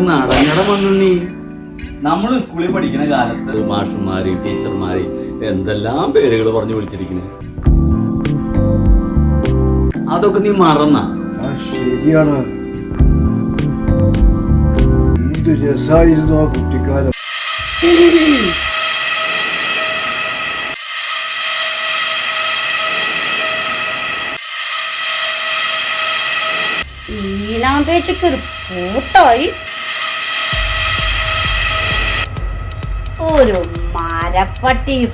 മോനുണ്ണി നമ്മൾ സ്കൂളിൽ പഠിക്കുന്ന കാലത്ത് മാഷന്മാര് ടീച്ചർമാര് എന്തെല്ലാം പേരുകൾ പറഞ്ഞു വിളിച്ചിരിക്കുന്നു അതൊക്കെ നീ മറന്ന. ശരിയാണ്. എന്ത് രസായിരുന്നു ആ കുട്ടിക്കാലം. ഈനാന്തേച്ചക്കൊരു കൂട്ടായി. ഒരു മരപ്പട്ടിയും.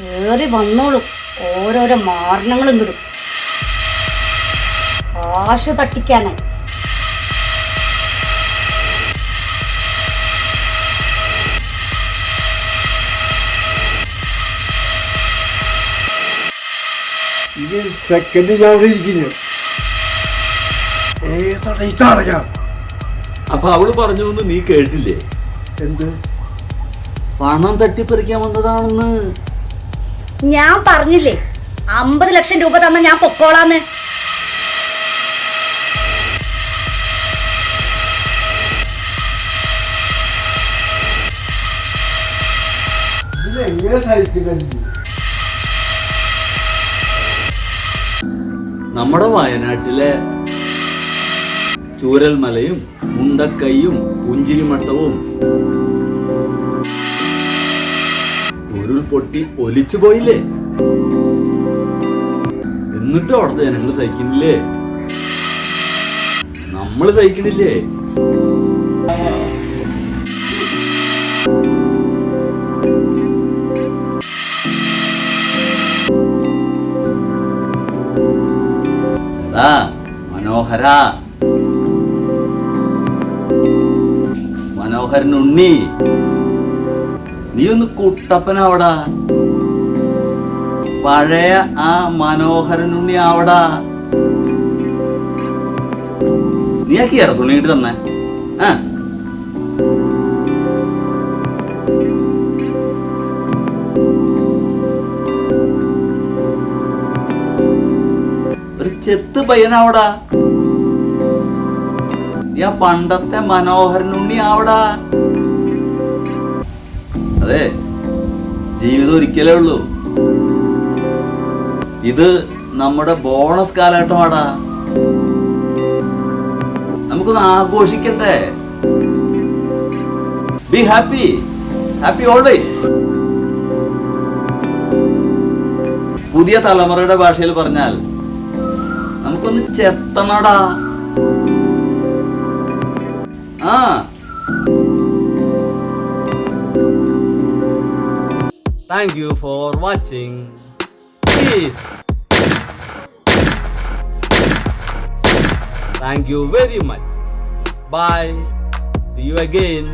കേറി വന്നോളും. ഓരോരോ മാരണങ്ങളും കിടും കാശ് തട്ടിക്കാനായി. ഇത് സെക്കൻഡ് ഞാൻ അവിടെ ഇരിക്കുന്നു ഏതാണ് ഇതറിയാം. അപ്പൊ അവൾ പറഞ്ഞു എന്ന് നീ കേട്ടില്ലേ? എന്ത്? പണം തട്ടിപ്പറിക്കാൻ വന്നതാണെന്ന്. ഞാൻ പറഞ്ഞില്ലേ അമ്പത് ലക്ഷം രൂപ തന്ന ഞാൻ പൊക്കോളാന്ന്. ഇതെങ്ങനെ സഹിക്കുന്നത് നമ്മുടെ വയനാട്ടിലെ ചൂരൽമലയും മുണ്ടക്കൈയും പുഞ്ചിരിമട്ടവും ഉരുൾപൊട്ടി ഒലിച്ചു പോയില്ലേ? എന്നിട്ട് അവിടുത്തെ ജനങ്ങൾ സഹിക്കുന്നില്ലേ? നമ്മൾ സഹിക്കണില്ലേ? ആ മനോഹര. മനോഹരൻ ഉണ്ണി. നീ ഒന്ന് കുട്ടപ്പനാവടാ പഴയ ആ മനോഹരൻ ഉണ്ണി ആവടാ. നീ ആ കീറ തുണി കിട്ടി തന്നെ. ആ. ചെത്ത് പയ്യനാവടാ. ഞാൻ പണ്ടത്തെ മനോഹരനുണ്ണി ആവടാ. അതെ ജീവിതം ഒരിക്കലേ ഉള്ളൂ. ഇത് നമ്മുടെ ബോണസ് കാലഘട്ടമാടാ. നമുക്കൊന്ന് ആഘോഷിക്കണ്ടേ? ബി ഹാപ്പി ഹാപ്പി ഓൾവേസ് പുതിയ തലമുറയുടെ ഭാഷയിൽ പറഞ്ഞാൽ നമുക്കൊന്ന് ചെത്തണടാ ആ thank you for watching please thank you very much bye see you again